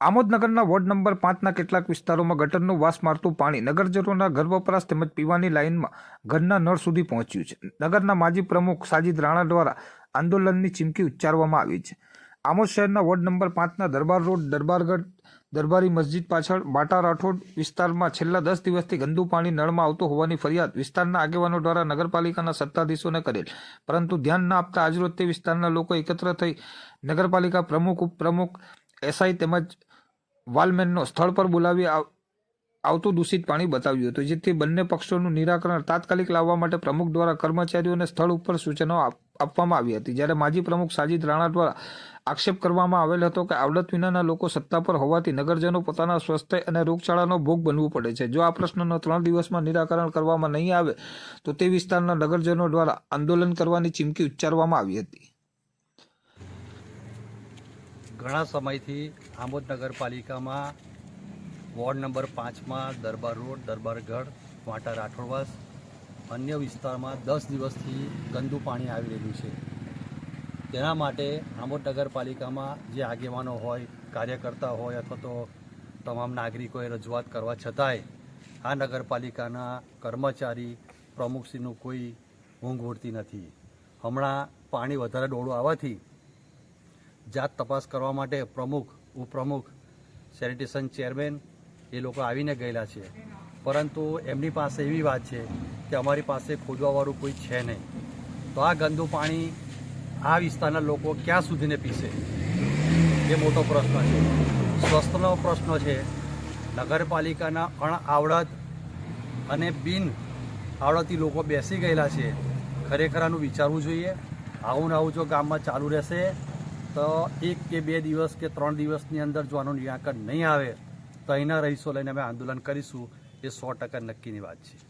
આમોદનગરના ward number પાંચના કેટલાક વિસ્તારોમાં ગટરનું વાસ મારતું પાણી નગરજનોના ઘર વપરાશ તેમજ પીવાની લાઇનમાં ઘરના નળ સુધી પહોંચ્યું છે. નગરના માજી પ્રમુખ સાજિદ રાણા દ્વારા આંદોલનની ચીમકી ઉચ્ચારવામાં આવી છે. આમોદ શહેરના વોર્ડ નંબર પાંચના દરબાર રોડ, દરબારગઢ, દરબારી મસ્જિદ પાછળ બાટા રાઠોડ વિસ્તારમાં છેલ્લા દસ દિવસથી ગંદુ પાણી નળમાં આવતું હોવાની ફરિયાદ વિસ્તારના આગેવાનો દ્વારા નગરપાલિકાના સત્તાધીશોને કરેલ. પરંતુ ધ્યાન ન આપતા આજરોજ તે વિસ્તારના લોકો એકત્ર થઈ નગરપાલિકા પ્રમુખ, ઉપપ્રમુખ, એસઆઈ તેમજ વાલમેનનો સ્થળ પર બોલાવી આવ- આવતું દૂષિત પાણી બતાવ્યું હતું, જેથી બંને પક્ષોનું નિરાકરણ તાત્કાલિક લાવવા માટે પ્રમુખ દ્વારા કર્મચારીઓને સ્થળ ઉપર સૂચનાઓ આપવામાં આવી હતી. જ્યારે માજી પ્રમુખ સાજિદ રાણા દ્વારા આક્ષેપ કરવામાં આવેલ હતો કે આવડત વિનાના લોકો સત્તા પર હોવાથી નગરજનો પોતાના સ્વાસ્થ્ય અને રોગચાળાનો ભોગ બનવું પડે છે. જો આ પ્રશ્નનો ત્રણ દિવસમાં નિરાકરણ કરવામાં નહીં આવે, તો તે વિસ્તારના નગરજનો દ્વારા આંદોલન કરવાની ચીમકી ઉચ્ચારવામાં આવી હતી. ઘણા સમયથી આમોદ નગરપાલિકામાં વોર્ડ નંબર પાંચમાં દરબાર રોડ દરબારગઢ વાંટા રાઠોડવાસ, અન્ય વિસ્તારમાં દસ દિવસથી ગંદુ પાણી આવી રહ્યું છે. તેના માટે આમોદ નગરપાલિકામાં જે આગેવાનો હોય, કાર્યકર્તા હોય અથવા તો તમામ નાગરિકોએ રજૂઆત કરવા છતાંય આ નગરપાલિકાના કર્મચારી પ્રમુખશ્રીનું કોઈ ઊંઘ ઉડતી નથી. હમણાં પાણી વધારે ડોળું આવવાથી જાત તપાસ કરવા માટે પ્રમુખ, ઉપપ્રમુખ સેનિટેશન ચેરમેન એ લોકો આવીને ગયેલા છે. પરંતુ એમની પાસે એવી વાત છે કે અમારી પાસે ખોદવાવાળું કોઈ છે નહીં. તો આ ગંદુ પાણી આ વિસ્તારના લોકો ક્યાં સુધીને પીશે? એ મોટો પ્રશ્ન છે. સ્વસ્થનો પ્રશ્ન છે, નગરપાલિકાના અણઆવડત અને બિન આવડતી લોકો બેસી ગયેલા છે. ખરેખર આનું વિચારવું જોઈએ. આવું ને આવું જો ગામમાં ચાલુ રહેશે તો એક કે બે દિવસ કે ત્રણ દિવસની અંદર જો આનું નિરાકરણ નહીં આવે, તો અહીંના રહીશો લઈને અમે આંદોલન કરીશું. એ સો ટકા નક્કીની વાત છે.